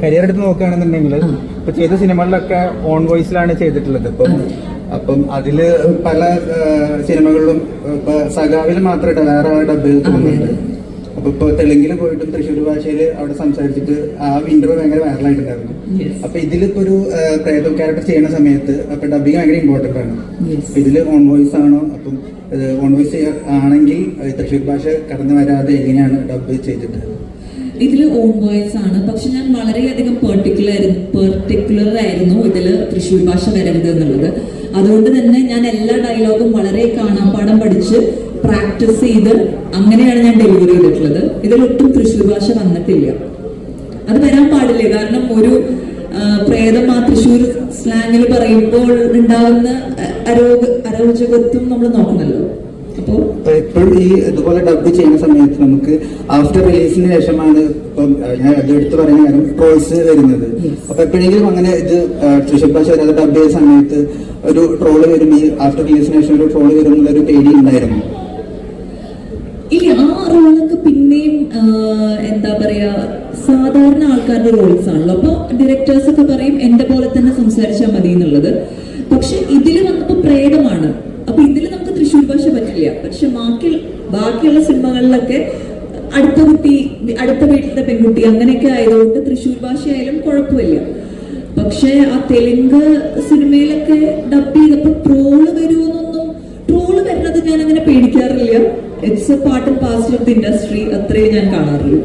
Career എടുത്ത് നോക്കുകയാണെന്നുണ്ടെങ്കിൽ ഇപ്പൊ ചെയ്ത സിനിമകളിലൊക്കെ ഓൺ വോയിസിലാണ് ചെയ്തിട്ടുള്ളത്. ഇപ്പം അപ്പം അതിൽ പല സിനിമകളിലും ഇപ്പൊ സഖാവിൽ മാത്രമായിട്ട് വേറെ ഡബ് ചെയ്ത് തോന്നുന്നുണ്ട് അപ്പൊ ഇപ്പൊ തെലുങ്കിൽ പോയിട്ടും തൃശ്ശൂർ ഭാഷയിൽ അവിടെ സംസാരിച്ചിട്ട് ആ ഇന്റർവ്യൂ ഭയങ്കര വൈറലായിട്ടുണ്ടായിരുന്നു. അപ്പൊ ഇതിലിപ്പോ ഒരു പ്രേതം ക്യാരക്ടർ ചെയ്യുന്ന സമയത്ത് അപ്പൊ ഡബിങ് ഭയങ്കര ഇമ്പോർട്ടന്റ് ആണ്. ഇതിൽ ഓൺ വോയിസ് ആണോ? അപ്പം ഓൺ വോയിസ് ആണെങ്കിൽ തൃശ്ശൂർ ഭാഷ കടന്നു വരാതെ എങ്ങനെയാണ് ഡബ് ചെയ്തിട്ട്? ഇതിൽ ഓൺ വോയിസ് ആണ്. പക്ഷെ ഞാൻ വളരെയധികം പെർട്ടിക്കുലർ പെർട്ടിക്കുലർ ആയിരുന്നു ഇതിൽ തൃശ്ശൂർ ഭാഷ വരരുത് എന്നുള്ളത്. അതുകൊണ്ട് തന്നെ ഞാൻ എല്ലാ ഡയലോഗും വളരെ കാണാപ്പാടം പഠിച്ച് പ്രാക്ടീസ് ചെയ്ത് അങ്ങനെയാണ് ഞാൻ ഡെലിവറി ചെയ്തിട്ടുള്ളത്. ഇതിലൊട്ടും തൃശ്ശൂർ ഭാഷ വന്നിട്ടില്ല. അത് വരാൻ പാടില്ല? കാരണം ഒരു പ്രേതം ആ തൃശ്ശൂർ സ്ലാങ്ങിൽ പറയുമ്പോൾ ഉണ്ടാകുന്ന അരോഗ അരോചകത്വം നമ്മൾ നോക്കണല്ലോ. അപ്പോൾ അപ്പൊ എപ്പോഴും ഈ ഇതുപോലെ ഡബ് ചെയ്യുന്ന സമയത്ത് നമുക്ക് ആഫ്റ്റർ റിലീസിന് ശേഷമാണ് ഇപ്പം ഞാൻ അത് എടുത്ത് പറയുന്ന കാര്യം ട്രോൾസ് വരുന്നത്. അപ്പൊ എപ്പോഴെങ്കിലും അങ്ങനെ ഇത് തൃശ്ശൂർ ഭാഷ വരാതെ ഡബ് ചെയ്ത സമയത്ത് ഒരു ട്രോൾ വരും ഈ ആഫ്റ്റർ റിലീസിന് ശേഷം ഒരു ട്രോൾ വരും എന്നുള്ള ഒരു പേടി ഉണ്ടായിരുന്നു. ഈ ആ റോളൊക്കെ പിന്നെയും എന്താ പറയാ സാധാരണ ആൾക്കാരുടെ റോൾസ് ആണല്ലോ. അപ്പൊ ഡയറക്ടേഴ്സ് ഒക്കെ പറയും എന്റെ പോലെ തന്നെ സംസാരിച്ചാൽ മതി എന്നുള്ളത് പക്ഷെ ഇതിൽ വന്നപ്പോ പ്രേതമാണ് അപ്പൊ ഇതിൽ നമുക്ക് തൃശ്ശൂർ ഭാഷ പറ്റില്ല. പക്ഷെ ബാക്കി ബാക്കിയുള്ള സിനിമകളിലൊക്കെ അടുത്ത കുട്ടി അടുത്ത വീട്ടിലത്തെ പെൺകുട്ടി അങ്ങനെയൊക്കെ ആയതുകൊണ്ട് തൃശ്ശൂർ ഭാഷ ആയാലും കുഴപ്പമില്ല. പക്ഷെ ആ തെലുങ്ക് സിനിമയിലൊക്കെ ഡബ് ചെയ്തപ്പോ ട്രോൾ വരുമെന്നൊന്നും ട്രോൾ വരുന്നത് ഞാൻ അങ്ങനെ പേടിക്കാറില്ല. It's a part and past of the industry അത്രേ ഞാൻ കാണാറുള്ളൂ.